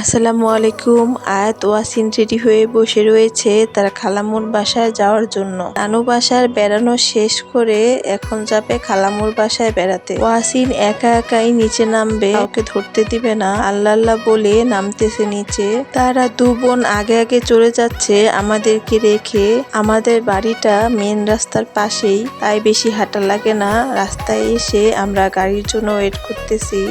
আসসালামু আলাইকুম। আয়াত ওয়াসিন রেডি হয়ে বসে রয়েছে তার খালামুর বাসায় যাওয়ার জন্য। নানু বাসার বেড়ানো শেষ করে এখন যাবে খালামুর বাসায় বেড়াতে। ওয়াসিন একা একাই নিচে নামবে, কাউকে ধরতে দিবে না। আল্লাহ আল্লাহ বলে নামতেছে নিচে। তারা দু বোন আগে আগে চলে যাচ্ছে আমাদেরকে রেখে। আমাদের বাড়িটা মেন রাস্তার পাশেই, তাই বেশি হাঁটা লাগে না। রাস্তায় এসে আমরা গাড়ির জন্য ওয়েট করতেছি।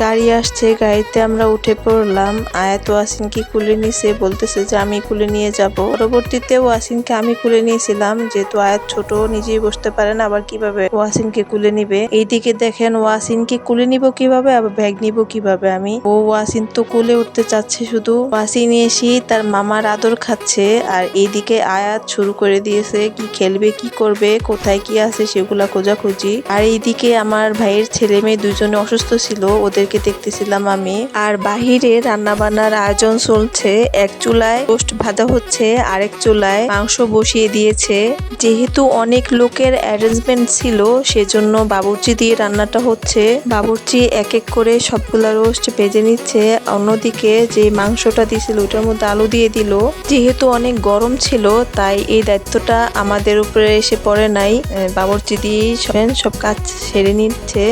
গাড়ি আসছে, গাড়িতে আমরা উঠে পড়লাম। আয়াত ওয়াসিনকে কুলে নিছে, বলতেছে যে, আমি কুলে নিয়ে যাব। পরবর্তীতে ওয়াসিনকে আমি কুলে নিয়েছিলাম, যেহেতু আয়াত ছোট নিজেই বসতে পারে না, আবার কীভাবে ওয়াসিনকে কুলে নিবে? এইদিকে দেখেন ওয়াসিনকে কুলে নিব কীভাবে, আবার ব্যাগ নিব কীভাবে? আমি, ও ওয়াসিন তো কুলে উঠতে চাচ্ছে শুধু। ওয়াসিন এসে তার মামার আদর খাচ্ছে, আর এইদিকে আয়াত শুরু করে দিয়েছে, কি খেলবে, কি করবে, কোথায় কি আছে, সেগুলা খোঁজাখুঁজি। আর এইদিকে আমার ভাইয়ের ছেলে মেয়ে দুজনে অসুস্থ ছিল ওদেরকে দেখতেছিলাম আমি। আর বাহিরে রান্না বান্নার আয়োজন চলছে। এক চুলায় টোস্ট ভাজা হচ্ছে, আরেক চুলায় মাংস বসিয়ে দিয়েছে। যেহেতু অনেক লোকের অ্যারেঞ্জমেন্ট ছিল, সেজন্য বাবুর্চি দিয়ে রান্নাটা হচ্ছে। বাবুর্চি এক এক করে সবগুলা রোস্ট ভেজে নিচ্ছে। অন্যদিকে যে মাংসটা দিয়েছিল, ওটার মধ্যে আলু দিয়ে দিল। যেহেতু অনেক গরম ছিল, তাই এই দায়িত্বটা আমাদের উপরে এসে পড়ে নাই। বাবুর্চি দিয়েই সব কাজ সেরে নিচ্ছে।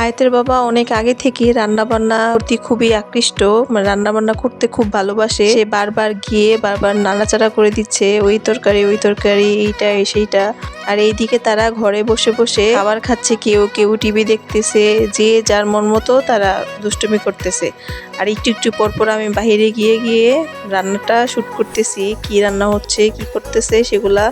আয়তের বাবা অনেক আগে থেকে রান্না বান্না প্রতি খুবই আকৃষ্ট। রান্না বান্না করতে খুব ভালোবাসে। সে বারবার গিয়ে বারবার নাড়াচাড়া করে দিচ্ছে, ওই তরকারি ওই তরকারি, এইটা, সেইটা। আর এইদিকে তারা ঘরে বসে বসে খাবার খাচ্ছে, কেউ কেউ টিভি দেখতেছে, যে যার মন মতো তারা দুষ্টুমি করতেছে। আর একটু একটু পর পর আমি বাইরে গিয়ে গিয়ে রান্নাটা শুট করতেছি, কি রান্না হচ্ছে, কি করতেছে, সেগুলা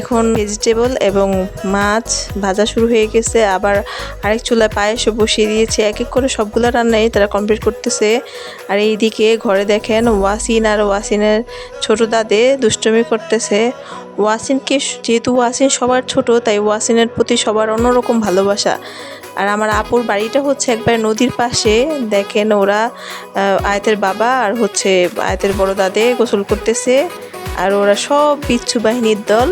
এখন ভেজিটেবল এবং মাছ ভাজা শুরু হয়ে গেছে। আবার আরেক চুলায় পায়েসও বসিয়ে দিয়েছে। এক এক করে সবগুলো রান্নাই তারা কমপ্লিট করতেছে। আর এইদিকে ঘরে দেখেন ওয়াসিন আর ওয়াসিনের ছোট দাদে দুষ্টুমি করতেছে। ওয়াসিনকে যেহেতু ওয়াসিন সবার ছোট, তাই ওয়াসিনের প্রতি সবার অন্যরকম ভালোবাসা। আর আমার আপুর বাড়িটা হচ্ছে একবার নদীর পাশে। দেখেন ওরা আয়তের বাবা আর হচ্ছে আয়তের বড় দাদে গোসল করতেছে। আর ওরা সব বিচ্ছু বাহিনীর দল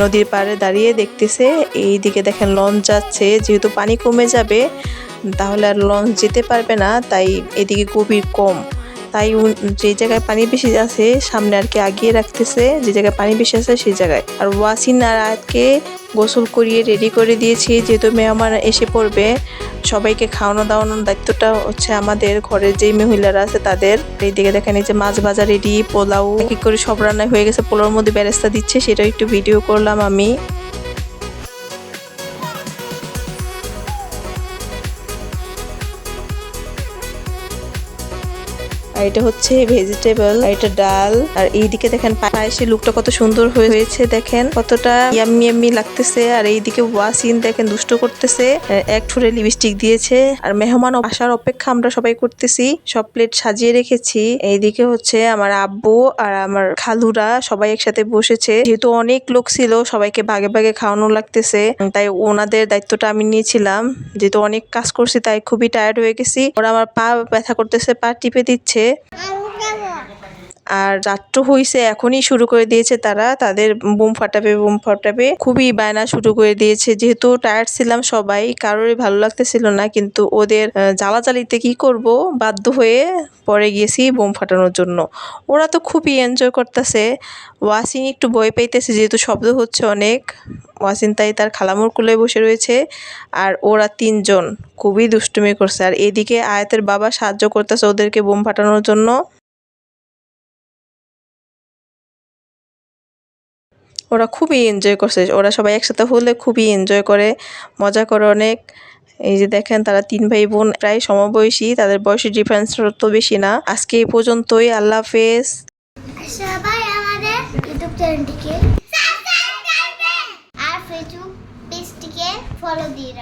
নদীর পাড়ে দাঁড়িয়ে দেখতেছে। এই দিকে দেখেন লঞ্চ যাচ্ছে। যেহেতু পানি কমে যাবে, তাহলে আর লঞ্চ যেতে পারবে না, তাই এদিকে গভীর কম। তাই যে জায়গায় পানি বেশি আছে, সামনে আর কি আগিয়ে রাখতেছে, যে জায়গায় পানি বেশি আছে, সেই জায়গায়। আর ওয়াসিন আর আয়াতকে গোসল করিয়ে রেডি করে দিয়েছি, যেহেতু মেহমান এসে পড়বে, সবাইকে খাওয়ানো দাওয়ানোর দায়িত্বটা হচ্ছে আমাদের ঘরের যেই মহিলারা আছে তাদের। এইদিকে দেখেন এই যে মাছ ভাজা রেডি পোলাও কি করে সব রান্না হয়ে গেছে, পোলাওর মধ্যে বেরেস্তা দিচ্ছে সেটা একটু ভিডিও করলাম আমি। আর এটা হচ্ছে ভেজিটেবল আর এটা ডাল। আর এইদিকে দেখেন পায়েসের লুকটা কত সুন্দর হয়ে- হয়েছে, দেখেন। কতটা ইয়াম্মি ইয়াম্মি লাগতেছে। আর এইদিকে ওয়াসিন দেখেন দুষ্ট করতেছে। এক ঠুরে লিপস্টিক দিয়েছে। আর মেহমান আসার অপেক্ষা আমরা সবাই করতেছি। সব প্লেট সাজিয়ে রেখেছি। এইদিকে হচ্ছে আমার আব্বু আর আমার খালুরা সবাই একসাথে বসেছে। যেহেতু অনেক লোক ছিল, সবাইকে ভাগে ভাগে খাওয়ানো লাগতেছে। তাই ওনাদের দায়িত্বটা আমি নিয়েছিলাম। যেহেতু অনেক কাজ করছি, তাই খুবই টায়ার্ড হয়ে গেছি। ওরা আমার পা ব্যথা করতেছে, পা টিপে দিচ্ছে। আর রাত্র হইছে এখনই শুরু করে দিয়েছে তারা। তাদের বুম ফাটাবে বুম ফাটাবে। খুবই বায়না শুরু করে দিয়েছে। যেহেতু টায়ার্ড ছিলাম সবাই কারোরই ভালো লাগতেছিল না। কিন্তু ওদের আহ, জ্বালাজালিতে কি করব? বাধ্য হয়ে পরে গিয়েছি বোম ফাটানোর জন্য। ওরা তো খুবই এনজয় করতেছে। ওয়াসিন একটু ভয় পাইতেছে যেহেতু শব্দ হচ্ছে অনেক। ওয়াসিন তাই তার খালামুর কুলে বসে রয়েছে। আর ওরা তিনজন খুবই দুষ্টুমি করছে। আর এদিকে আয়াতের বাবা সাহায্য করতেছে ওদেরকে বোম ফাটানোর জন্য। ওরা খুবই এনজয় করছে। ওরা সবাই একসাথে হলে খুবই এনজয় করে, মজা করে অনেক। এই যে দেখেন, তারা তিন ভাই বোন প্রায় সমবয়সী, তাদের বয়সের ডিফারেন্স তো বেশি না। আজকে এই পর্যন্তই, আল্লাহ হাফেজ। সবাই আমাদের ইউটিউব চ্যানেলটিকে আর ফেসবুক পেজটিকে ফলো দিয়ে